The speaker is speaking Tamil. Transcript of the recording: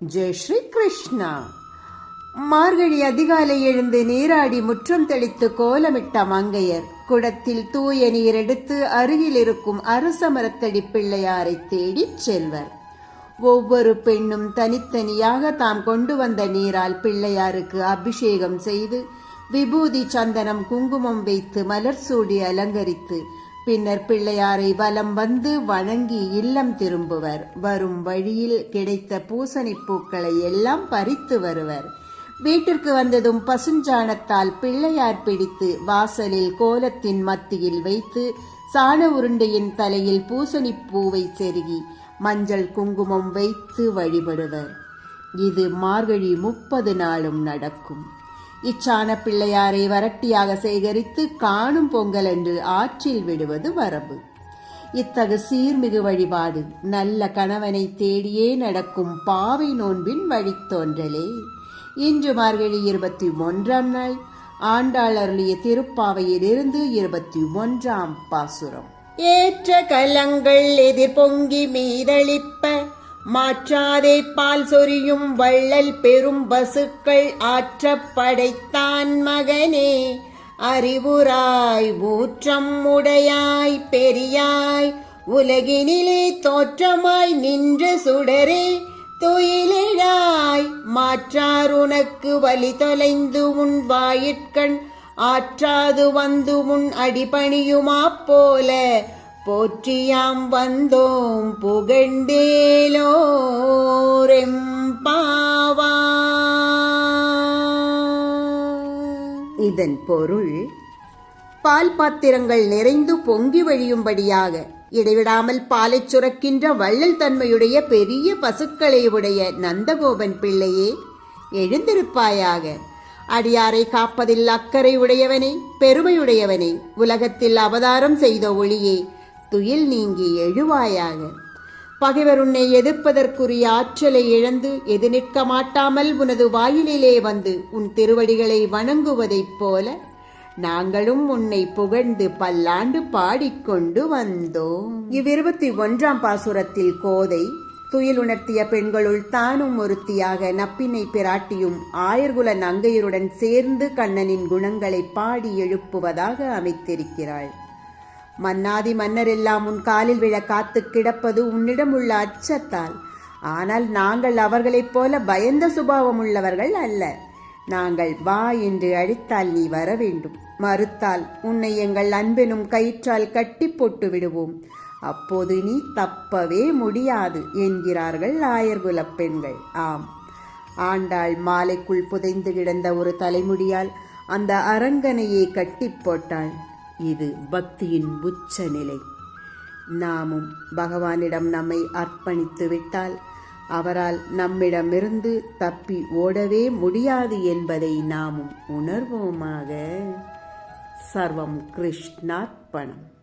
ஜெய் ஸ்ரீ கிருஷ்ணா மார்கழி அதிகாலை எழுந்து நீராடி முற்றம் தெளித்து கோலமிட்ட மங்கையர் குடத்தில் தூய நீர் எடுத்து அருகில் இருக்கும் அரச மரத்தடி பிள்ளையாரை தேடிச் செல்வர். ஒவ்வொரு பெண்ணும் தனித்தனியாக தாம் கொண்டு வந்த நீரால் பிள்ளையாருக்கு அபிஷேகம் செய்து விபூதி சந்தனம் குங்குமம் வைத்து மலர் சூடி அலங்கரித்து பின்னர் பிள்ளையாரை வலம் வந்து வணங்கி இல்லம் திரும்புவர். வரும் வழியில் கிடைத்த பூசணிப்பூக்களை எல்லாம் பறித்து வருவர். வீட்டிற்கு வந்ததும் பசுஞ்சாணத்தால் பிள்ளையார் பிடித்து வாசலில் கோலத்தின் மத்தியில் வைத்து சாண உருண்டையின் தலையில் பூசணிப்பூவை செருகி மஞ்சள் குங்குமம் வைத்து வழிபடுவர். இது மார்கழி முப்பது நாளும் நடக்கும். இச்சான பிள்ளையாரை வரட்டியாக சேகரித்து காணும் பொங்கல் என்று ஆற்றில் விடுவது வரம்பு. இத்தகு சீர்மிகு வழிபாடு நல்ல கணவனை தேடியே நடக்கும் பாவை நோன்பின் வழித்தோன்றலே. இன்று மார்கழி இருபத்தி ஒன்றாம் நாள் ஆண்டாள் அருளிய திருப்பாவையிலிருந்து இருபத்தி ஒன்றாம் பாசுரம். ஏற்ற கலங்கள் எதிர் பொங்கி மீதளிப்ப மாற்றாதே பால் சொரியும் வள்ளல் பெரும் பசுக்கள் ஆற்ற படைத்தான் மகனே. அறிவுராய் ஊற்றம் உடையாய் பெரியாய் உலகினிலே தோற்றமாய் நின்ற சுடரே. துயிலிழாய் மாற்றார் உனக்கு வழி தொலைந்து உன் வாயிற்கண் ஆற்றாது வந்து உன் அடிபணியுமா போல. போற்றியாம் வந்தோம் புகண்டேலோரெம்பாவா இதன் பொருள் பால் பாத்திரங்கள் நிறைந்து பொங்கி வழியும்படியாக இடைவிடாமல் பாலைச் சுரக்கின்ற வள்ளல் தன்மையுடைய பெரிய பசுக்களை உடைய நந்தகோபன் பிள்ளையே எழுந்திருப்பாயாக. அடியாரை காப்பதில் அக்கறை உடையவனே பெருமையுடையவனே உலகத்தில் அவதாரம் செய்த ஒளியே துயில் நீங்கி எழுவாயாக. பகைவர் உன்னை எதிர்ப்பதற்குரிய ஆற்றலை இழந்து எது நிற்க மாட்டாமல் உனது வாயிலிலே வந்து உன் திருவடிகளை வணங்குவதைப் போல நாங்களும் உன்னை புகழ்ந்து பல்லாண்டு பாடிக்கொண்டு வந்தோம். இவ்விருபத்தி ஒன்றாம் பாசுரத்தில் கோதை துயில் உணர்த்திய பெண்களுள் தானும் ஒருத்தியாக நப்பினை பிராட்டியும் ஆயர்குல நங்கையருடன் சேர்ந்து கண்ணனின் குணங்களை பாடி எழுப்புவதாக அமைத்திருக்கிறாள். மன்னாதி மன்னரெல்லாம் உன் காலில் விழ காத்து கிடப்பது உன்னிடம் உள்ள அச்சத்தால். ஆனால் நாங்கள் அவர்களைப் போல பயந்த சுபாவம் உள்ளவர்கள் அல்ல. நாங்கள் வா என்று அழைத்தால் நீ வர வேண்டும். மறுத்தால் உன்னை எங்கள் அன்பெனும் கயிற்றால் கட்டி போட்டு விடுவோம். அப்போது நீ தப்பவே முடியாது என்கிறார்கள் ஆயர்குலப் பெண்கள். ஆம். ஆண்டாள் மாலைக்குள் புதைந்து கிடந்த ஒரு தலைமுடியால் அந்த அரங்கனையை கட்டி போட்டாள். இது பக்தியின் உச்ச நிலை நாமும் பகவானிடம் நம்மை அர்ப்பணித்து விட்டால் அவரால் நம்மிடமிருந்து தப்பி ஓடவே முடியாது என்பதை நாமும் உணர்வோமாக. சர்வம் கிருஷ்ணார்ப்பணம்.